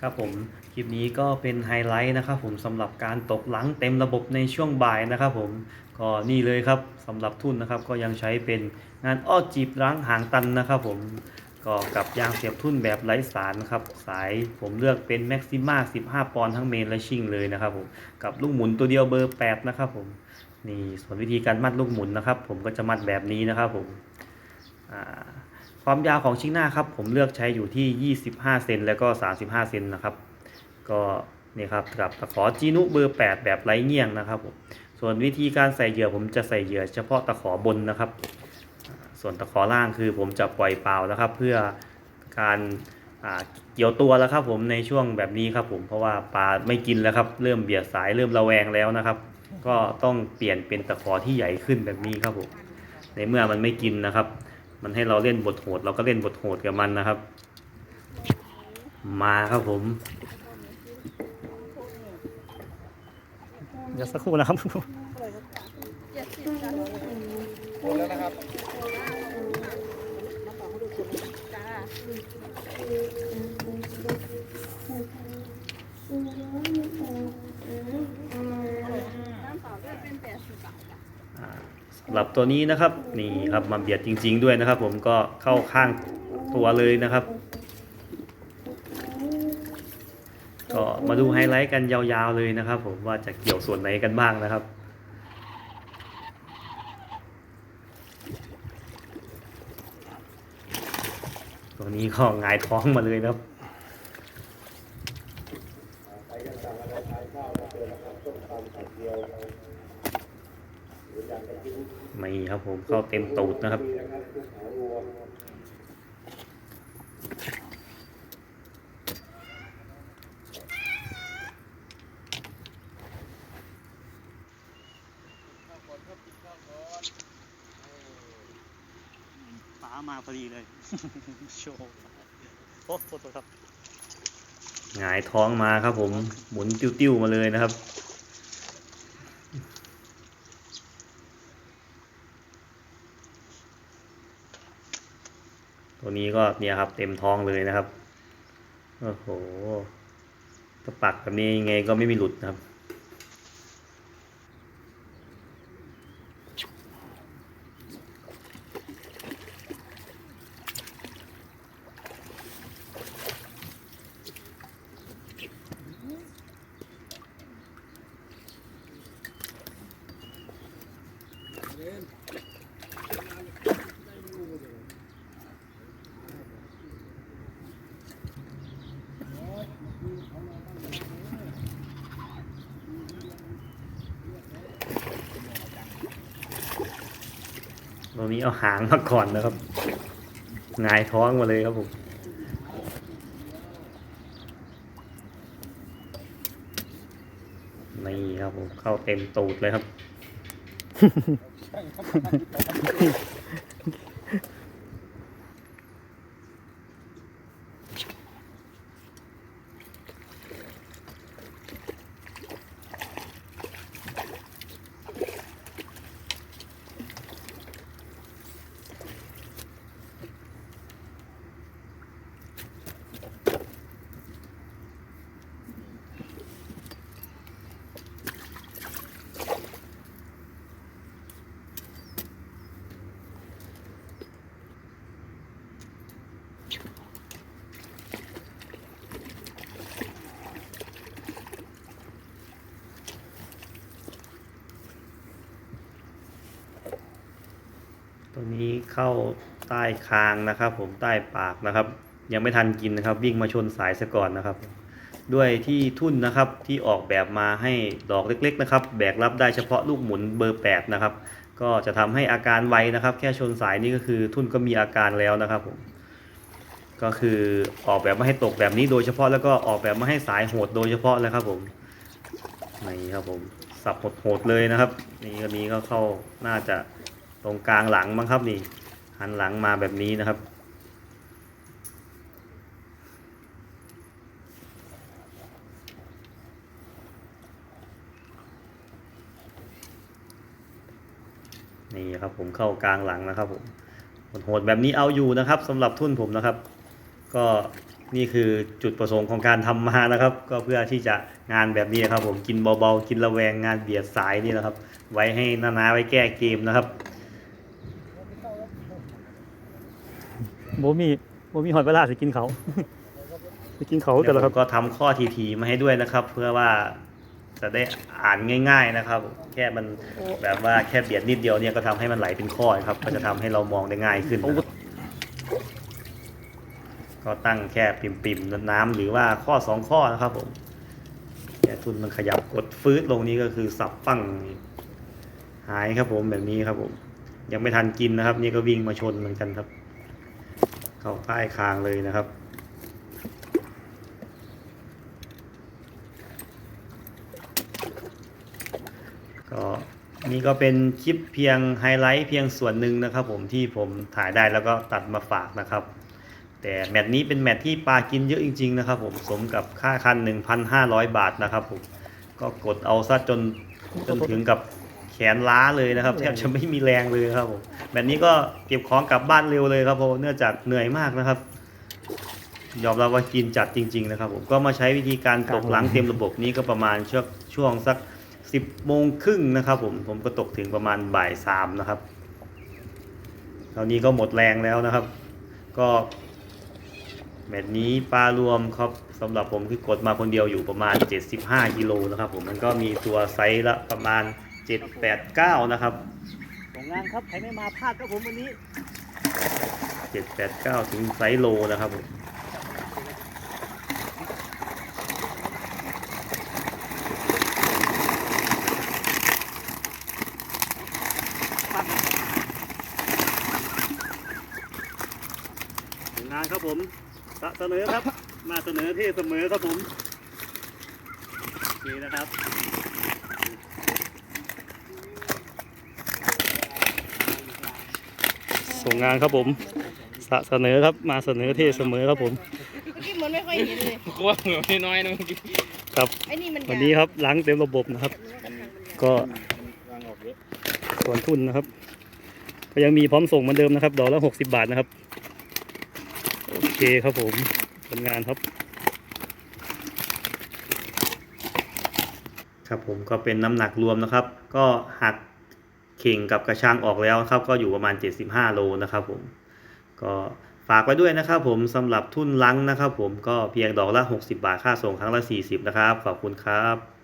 ครับผมคลิปนี้ก็เป็นไฮไลท์นะครับผมสำหรับการตกหลังเต็มระบบในช่วงบ่ายนะครับผมก็นี่เลยครับสำหรับทุนนะครับก็ยังใช้เป็นงานอ้อจีบล้างหางตันนะครับผมก็กับยางเสียบทุ่นแบบไร้สารนะครับสายผมเลือกเป็นแม็กซิม่า15 ปอนด์ทั้งเมนและชิ่งเลยนะครับผมกับลูกหมุนตัวเดียวเบอร์ 8 นะครับผมนี่ส่วนวิธีการมัดลูกหมุนนะครับ ผมก็จะมัดแบบนี้นะครับผมอ่า ความยาวของชิงหน้าครับ ผมเลือกใช้อยู่ที่ 25 เซนแล้วก็ 35 เซนนะครับ ก็นี่ครับกับตะขอจีนุเบอร์ 8 แบบไร้เงี่ยงนะครับผมส่วนวิธีการใส่เหยื่อผมจะใส่เหยื่อเฉพาะตะขอบนนะครับ ส่วนตะขอล่างคือผมจะปล่อยเปล่านะครับ เพื่อการอ่าเกี่ยวตัวแล้วครับผมในช่วงแบบนี้ครับผมเพราะว่าปลาไม่กินแล้วครับ เริ่มเบียดสายเริ่มระแวงแล้วนะครับ ก็ต้องเปลี่ยนเป็นตะขอที่ใหญ่ขึ้นแบบนี้ครับผมในเมื่อมันไม่กินนะครับ มันให้เราเล่นบทโหด เราก็เล่นบทโหดกับมันนะครับ มาครับผม เดี๋ยวสักครู่นะครับ หรับตัวนี้นะครับนี่ครับมาเบียดจริง ๆ ด้วยนะครับ ผมก็เข้าข้างตัวเลยนะครับ ก็มาดูไฮไลท์กันยาวๆเลยนะครับ ผมว่าจะเกี่ยวส่วนไหนกันบ้างนะครับตัวนี้ก็หงายท้องมาเลยนะครับไม่ครับ ผมเข้าเต็มตูดนะครับป๋ามาพอดีเลย โชว์โอ้โทษครับหงายท้องมาครับผม หมุนติ้วๆมาเลยนะครับ ตัวนี้ก็เนี่ยครับเต็มท้องเลยนะครับ โอ้โหถ้าปักแบบนี้ยังไงก็ไม่มีหลุดนะครับ ตัวนี้เอาหางมาก่อนนะครับงายท้องมาเลยครับผมนี่ครับผมเข้าเต็มตูดเลยครับ ตัวนี้เข้าใต้คางนะครับ ผมใต้ปากนะครับ ยังไม่ทันกินนะครับ วิ่งมาชนสายซะก่อนนะครับ ด้วยที่ทุ่นนะครับที่ออกแบบมาให้ดอกเล็กๆนะครับ แบกรับได้เฉพาะลูกหมุนเบอร์ 8 นะครับ ก็จะทำให้อาการไวนะครับ แค่ชนสายนี่ก็คือทุ่นก็มีอาการแล้วนะครับผมก็คือออกแบบมาให้ตกแบบนี้โดยเฉพาะแล้วก็ออกแบบมาให้สายโหดโดยเฉพาะเลยครับผมนี่ครับผมสับโหดๆเลยนะครับ นี่ก็นี้ก็เข้าน่าจะ ตรงกลางหลังมั้งครับนี่ หันหลังมาแบบนี้นะครับ นี่ครับผมเข้ากลางหลังนะครับผมโหดแบบนี้เอาอยู่นะครับสำหรับทุ่นผมนะครับ ก็นี่คือจุดประสงค์ของการทำมานะครับ ก็เพื่อที่จะงานแบบนี้ครับ ผมกินเบาๆ กินระแวงงานเบียดสายนี่นะครับ ไว้ให้นาๆไว้แก้เกมนะครับ โบมีโบมีหอยปลาร้าสิกินเขาสิกินเขาแต่ละครับก็ทำข้อทีๆมาให้ด้วยนะครับ เพื่อว่าจะได้อ่านง่าย ๆนะครับ แค่มันแบบว่าแค่เบียดนิดเดียวเนี่ยก็ทำให้มันไหลเป็นข้อครับ ก็จะทำให้เรามองได้ง่ายขึ้นก็ตั้งแค่ปิ่มๆน้ำหรือว่าข้อสองข้อนะครับผมแค่ทุนมันขยับกดฟื้ดลงนี้ก็คือสับปั้งหายครับผมแบบนี้ครับผม ยังไม่ทันกินนะครับ นี่ก็วิ่งมาชนเหมือนกันครับ เข้าใต้คางเลยนะครับ ก็นี่ก็เป็นคลิปเพียงไฮไลท์เพียงส่วนหนึ่งนะครับ ผมที่ผมถ่ายได้แล้วก็ตัดมาฝากนะครับ แต่แมตช์นี้เป็นแมตช์ที่ปลากินเยอะจริง ๆ นะครับ ผมสมกับค่าคัน 1,500 บาทนะครับผมก็กดเอาซะจนจนถึงกับ นล้าเลยนะครับแทบจะไม่มีแรงเลยครับผมแมตช์นี้ก็เก็บของกลับบ้านเร็วเลยครับผมเนื่องจากเหนื่อยมากนะครับ ยอมรับว่ากินจัดจริง ๆ นะครับ ผมก็มาใช้วิธีการตกหลังเต็มระบบนี้ก็ประมาณช่วงช่วงสัก10โมงครึ่งนะครับ ผมผมก็ตกถึงประมาณบ่ายสามนะครับตอนนี้ก็หมดแรงแล้วนะครับ ก็แมตช์นี้ปลารวมครับสำหรับผมคือกดมาคนเดียวอยู่ประมาณ 75กิโลนะครับผมมันก็มีตัวไซส์ละประมาณ 7 8 9นะครับของงานครับใครไม่มาพลาดครับผมวันนี้7 8 9ถึงไซส์โลนะครับผมของงานครับผมเสนอครับ มาเสนอที่เสมอครับผมโอเคนะครับ ส่งงานครับผมสะเสนอครับมาเสนอที่เสมอครับผมเมื่อกี้เหมือนไม่ค่อยเห็นเลยกลัวเหงื่อน้อยๆนะเมื่อกี้ครับไอ้นี่มันวันนี้ครับล้างเต็มระบบนะครับ ก็วางออกเยอะส่วนทุนนะครับ ก็ยังมีพร้อมส่งเหมือนเดิมนะครับดอกละหกสิบาทนะครับโอเคครับผมผลงานครับ ครับผมก็เป็นน้ำหนักรวมนะครับ ก็หักเข่งกับกระชังออกแล้วครับ ก็อยู่ประมาณ 75 โลนะครับผมก็ฝากไว้ด้วยนะครับผมสำหรับทุนลังนะครับผมก็เพียงดอกละ 60 บาทค่าส่งครั้งละ 40 นะครับ ขอบคุณครับ